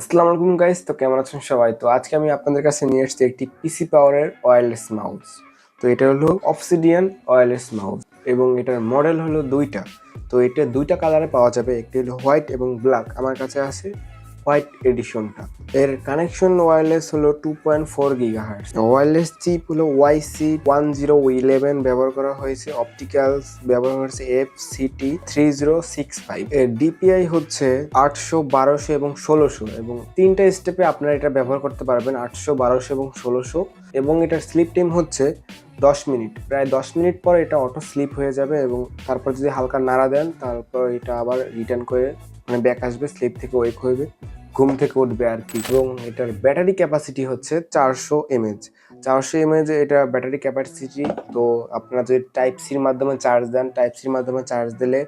আসসালামু আলাইকুম গাইস তো কেমন আছেন সবাই? তো আজকে আমি আপনাদের কাছে নিয়ে এসেছি একটি পিসি পাওয়ারের ওয়্যারলেস মাউস তো এটা হলো অফসিডিয়ান ওয়্যারলেস মাউস এবং এটার মডেল হলো দুইটা। তো এটা দুইটা কালারে পাওয়া যাবে, একটি হলো হোয়াইট এবং ব্ল্যাক আমার কাছে আছে হোয়াইট এডিশনটা। এর কানেকশন ওয়্যারলেস হলো two point four giga hertz wireless chip হলো ওয়াইসি ওয়ান জিরো ইলেভেন ব্যবহার করা হয়েছে। অপটিক্যালস ব্যবহার হয়েছে F CT three zero six five এর ডিপিআই হচ্ছে আটশো বারোশো এবং ষোলোশো এবং তিনটা স্টেপে আপনারা এটা ব্যবহার করতে পারবেন আটশো বারোশো এবং ষোলোশো এবং এটার স্লিপ টাইম হচ্ছে দশ মিনিট। প্রায় দশ মিনিট পর এটা অটো স্লিপ হয়ে যাবে এবং তারপর যদি হালকা নাড়া দেন তারপর এটা আবার রিটার্ন করে মানে ব্যাক আসবে স্লিপ থেকে ওয়েক হইবে ঘুম থেকে উঠবে আর কি। এবং এটার ব্যাটারি ক্যাপাসিটি হচ্ছে চারশো এমএচ চারশো এমএচ এটা ব্যাটারি ক্যাপাসিটি তো আপনারা যদি টাইপ সির মাধ্যমে চার্জ দেন টাইপ সির মাধ্যমে চার্জ দিলে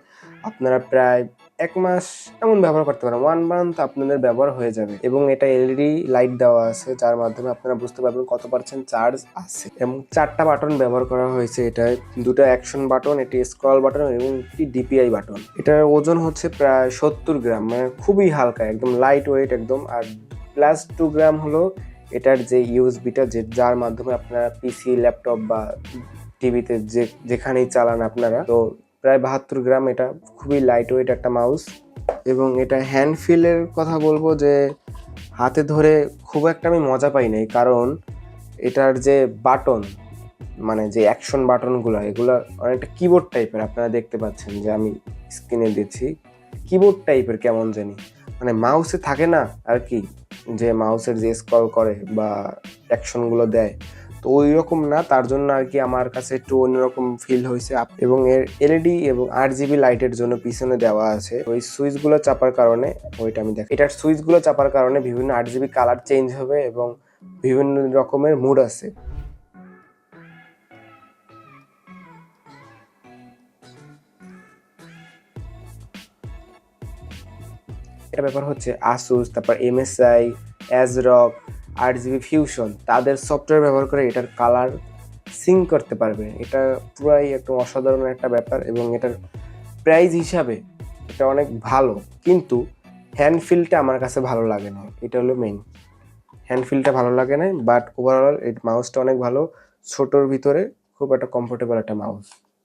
আপনারা প্রায় এক মাস এমন ব্যবহার করতে পারেন। ওয়ান মান্থ আপনাদের ব্যবহার হয়ে যাবে এবং এটা এলইডি লাইট দেওয়া আছে, যার মাধ্যমে আপনারা বুঝতে পারবেন কত পার্সেন্ট চার্জ আছে। এবং চারটা বাটন ব্যবহার করা হয়েছে এটায়। দুটো অ্যাকশন বাটন এটি স্ক্রল বাটন এবং একটি ডিপিআই বাটন এটার ওজন হচ্ছে প্রায় সত্তর গ্রাম মানে খুবই হালকা, একদম লাইট ওয়েট একদম। আর প্লাস টু গ্রাম হলো এটার যে ইউএসবিটা যে যার মাধ্যমে আপনারা পিসি ল্যাপটপ বা টিভিতে যে, যেখানেই চালান আপনারা, তো প্রায় বাহাত্তর গ্রাম, এটা খুবই লাইট ওয়েট একটা মাউস এবং এটা হ্যান্ড ফিলের কথা বলব যে হাতে ধরে খুব একটা আমি মজা পাই নাই কারণ এটার যে বাটন মানে যে অ্যাকশন বাটনগুলো এগুলো অনেকটা কিবোর্ড টাইপের আপনারা দেখতে পাচ্ছেন যে আমি স্ক্রিনে দিচ্ছি। কিবোর্ড টাইপের কেমন জানি মানে মাউসে থাকে না আর কি, যে মাউসের যে স্ক্রল করে বা অ্যাকশনগুলো দেয় তো ওই রকম না, তার জন্য আর কি আমার কাছে একটু অন্যরকম ফিল হয়েছে। এবং এর এলইডি এবং আট জিবি লাইটের জন্য পিছনে দেওয়া আছে। ওই সুইচগুলো চাপার কারণে, ওইটা আমি দেখ এটার সুইচগুলো চাপার কারণে বিভিন্ন আট জিবি কালার চেঞ্জ হবে এবং বিভিন্ন রকমের মুড আছে। এটা ব্যাপার হচ্ছে আসুস তারপর এমএসআই অ্যাজরক আট জিবি ফিউশন তাদের সফটওয়্যার ব্যবহার করে এটার কালার সিং করতে পারবে। এটা পুরাই একদম অসাধারণ একটা ব্যাপার এবং এটার প্রাইস হিসাবে এটা অনেক ভালো। কিন্তু হ্যান্ড ফিলটা আমার কাছে ভালো লাগে না। এটা হলো মেইন হ্যান্ড ফিলটা ভালো লাগে না বাট ওভারঅল এই মাউসটা অনেক ভালো। ছোটোর ভিতরে খুব একটা কমফোর্টেবল একটা মাউস